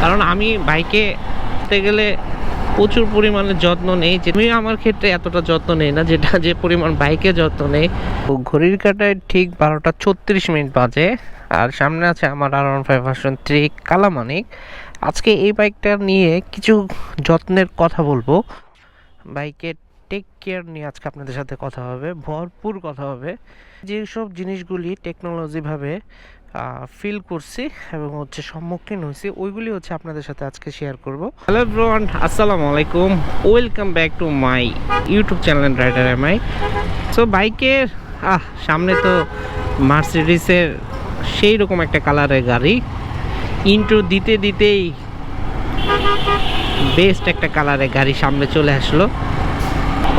কারণ আমি বাইকে গেলে প্রচুর পরিমাণে যত্ন নেই, যে আমি আমার ক্ষেত্রে এতটা যত্ন নেই না, যেটা যে পরিমাণ বাইকে যত্ন নেই। ঘড়ির কাটায় ঠিক বারোটা ছত্রিশ মিনিট বাজে, আর সামনে আছে আমার R one five version three Kalamanik. আজকে এই বাইকটা নিয়ে কিছু যত্নের কথা বলব। বাইকের টেক কেয়ার নিয়ে আজকে আপনাদের সাথে কথা হবে, ভরপুর কথা হবে। যেসব জিনিসগুলি টেকনোলজিভাবে ফিল করছি এবং হচ্ছে সম্মুখীন হয়েছি। ওইগুলি হচ্ছে আপনাদের সাথে আজকে শেয়ার করব। হ্যালো ব্রন আসসালামু আলাইকুম। Welcome back to my YouTube channel rider M I so বাইকের আহ, সামনে তো মার্সিডিসের সেই রকম একটা কালারের গাড়ি। ইন্ট্রো দিতে দিতেই বেস্ট একটা কালারের গাড়ি সামনে চলে আসলো।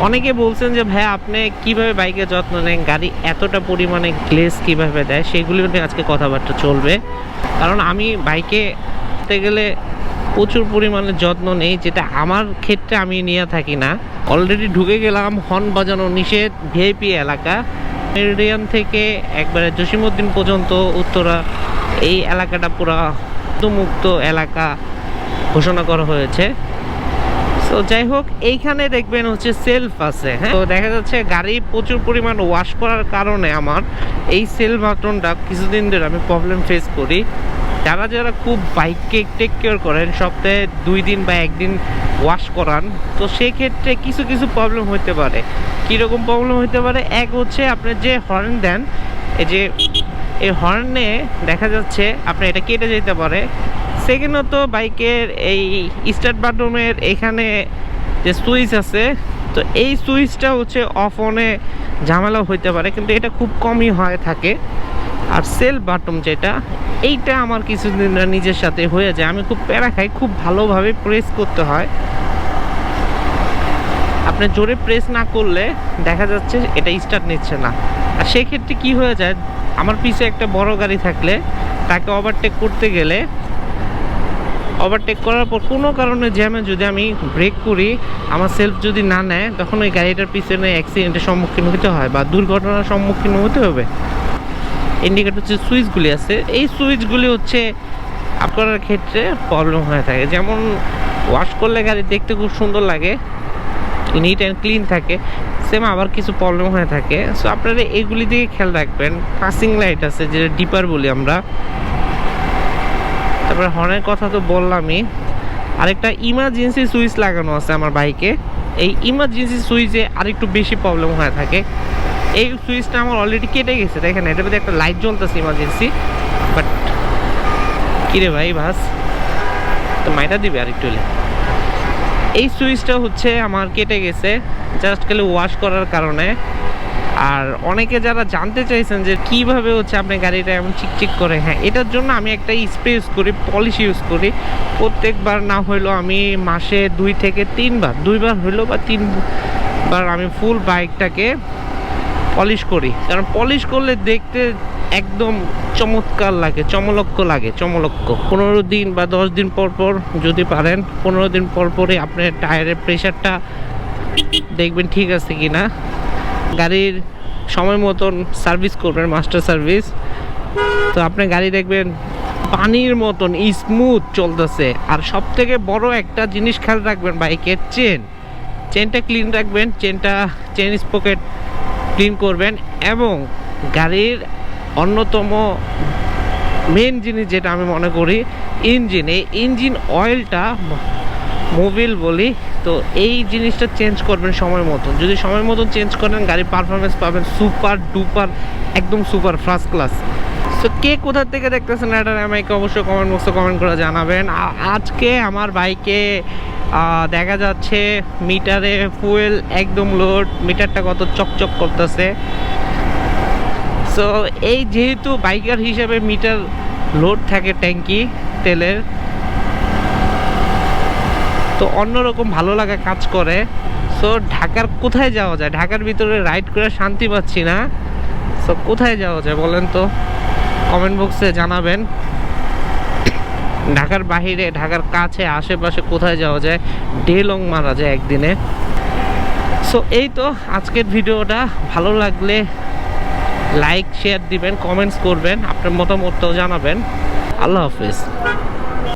অনেকে বলছেন যে, ভাই, আপনি কীভাবে বাইকের যত্ন নেন? গাড়ি এতটা পরিমাণে গ্লেস কীভাবে দেয়? সেগুলি নিয়ে আজকে কথাবার্তা চলবে। কারণ আমি বাইকে গেলে প্রচুর পরিমাণে যত্ন নেই, যেটা আমার ক্ষেত্রে আমি নিয়ে থাকি না। অলরেডি ঢুকে গেলাম হর্ন বাজানো নিষেধ ভিআইপি এলাকা। মেরিডিয়ান থেকে একবারে জসিমউদ্দিন পর্যন্ত উত্তরা, এই এলাকাটা পুরা মুক্ত এলাকা ঘোষণা করা হয়েছে। তো যাই হোক এইখানে দেখবেন হচ্ছে সেলফ আছে হ্যাঁ? তো দেখা যাচ্ছে গাড়ি প্রচুর পরিমাণ ওয়াশ করার কারণে আমার এই সেলফ বাটনটা কিছুদিন ধরে আমি প্রবলেম ফেস করি। যারা যারা খুব বাইককে টেক কেয়ার করেন, সপ্তাহে দুই দিন বা একদিন ওয়াশ করান, তো সেক্ষেত্রে কিছু কিছু প্রবলেম হতে পারে। কীরকম প্রবলেম হতে পারে? এক হচ্ছে আপনি যে হর্ন দেন, এই যে, এই হর্নে দেখা যাচ্ছে, আপনি এটা কেটে যেতে পারে। সেকেন্ডত বাইকের এই স্টার্ট বাটনের এখানে যে সুইচ আছে, তো এই সুইচটা হচ্ছে অফ অনে ঝামেলা হইতে পারে, কিন্তু এটা খুব কমই হয় থাকে। আর সেল বাটন যেটা, এইটা আমার কিছুদিন নিজের সাথে হয়ে যায়। আমি খুব প্যারা খাই, খুব ভালোভাবে প্রেস করতে হয়। আপনি জোরে প্রেস না করলে দেখা যাচ্ছে এটা স্টার্ট নিচ্ছে না। আর সেক্ষেত্রে কি হয়ে যায়, আমার পিছে একটা বড় গাড়ি থাকলে তাকে ওভারটেক করতে গেলে ওভারটেক করার পর কোনো কারণে জ্যামে যদি আমি ব্রেক করি, আমার সেলফ যদি না নেয়, তখন ওই গাড়িটার পিছনে অ্যাক্সিডেন্টের সম্মুখীন হতে হয় বা দুর্ঘটনার সম্মুখীন হতে হবে। ইন্ডিকেটর হচ্ছে সুইচগুলি আছে। এই সুইচগুলি হচ্ছে আপ করার ক্ষেত্রে প্রবলেম হয়ে থাকে। যেমন ওয়াশ করলে গাড়ি দেখতে খুব সুন্দর লাগে নিট অ্যান্ড ক্লিন থাকে সেম আবার কিছু প্রবলেম হয়ে থাকে। সো আপনারা এগুলি দিকে খেয়াল রাখবেন। পাসিং লাইট আছে, যেটা ডিপার বলি আমরা। তারপরে হর্নের কথা তো বললামই। আরেকটা ইমার্জেন্সি সুইচ লাগানো আছে আমার বাইকে এই ইমার্জেন্সি সুইচে আরেকটু বেশি প্রবলেম হয়ে থাকে। এই সুইচটা আমার অলরেডি কেটে গেছে, দেখেন এটার মধ্যে একটা লাইট জ্বলতেছে ইমার্জেন্সি বাট কিরে ভাই ভাস তো মাইটা দিবে আরেকটু হলে। এই সুইচটা হচ্ছে আমার কেটে গেছে জাস্ট খালি ওয়াশ করার কারণে। আর অনেকে যারা জানতে চাইছেন যে কীভাবে হচ্ছে আপনি গাড়িটা এমন চিকচিক করে হ্যাঁ এটার জন্য আমি একটা স্প্রে ইউজ করি পলিশ ইউজ করি। প্রত্যেকবার না হইলেও আমি মাসে দুই থেকে তিনবার, দুইবার হইলেও বা তিনবার আমি ফুল বাইকটাকে পলিশ করি। কারণ পলিশ করলে দেখতে একদম চমৎকার লাগে চমলক্ষ লাগে চমলক্ষ পনেরো দিন বা দশ দিন পর পর যদি পারেন, পনেরো দিন পর পরে আপনার টায়ারের প্রেশারটা দেখবেন ঠিক আছে কি না গাড়ির সময় মতন সার্ভিস করবেন, মাস্টার সার্ভিস। তো আপনি গাড়ি দেখবেন পানির মতন স্মুথ চলতেছে। আর সব থেকে বড় একটা জিনিস খেয়াল রাখবেন বাইকের চেন চেনটা ক্লিন রাখবেন চেনটা চেন স্পকেট ক্লিন করবেন এবং গাড়ির অন্যতম মেন জিনিস যেটা আমি মনে করি ইঞ্জিন এই ইঞ্জিন অয়েলটা মোবিল বলি, তো এই জিনিসটা চেঞ্জ করবেন সময় মতন। যদি সময় মতন চেঞ্জ করেন, গাড়ির পারফরমেন্স পাবেন সুপার ডুপার একদম সুপার ফার্স্ট ক্লাস সো কে কোথা থেকে দেখতেছেন এটা আমাকে অবশ্যই কমেন্ট বক্সে কমেন্ট করে জানাবেন। আজকে আমার বাইকে দেখা যাচ্ছে মিটারে ফুয়েল একদম লোড মিটারটা কত চকচক করতেছে। সো এই যেহেতু বাইকার হিসেবে মিটার লোড থাকে ট্যাঙ্কি তেলের তো অন্যরকম ভালো লাগা কাজ করে। সো ঢাকার কোথায় যাওয়া যায়? ঢাকার ভিতরে রাইড করে শান্তি পাচ্ছি না। সো কোথায় যাওয়া যায় বলেন তো? কমেন্ট বক্সে জানাবেন। ঢাকার বাহিরে, ঢাকার কাছে, আশেপাশে কোথায় যাওয়া যায়? ডে লং মারা যায় একদিনে। সো এই তো আজকের ভিডিওটা। ভালো লাগলে লাইক শেয়ার দিবেন কমেন্টস করবেন। আপনার মতামতটাও জানাবেন। আল্লাহ হাফিজ।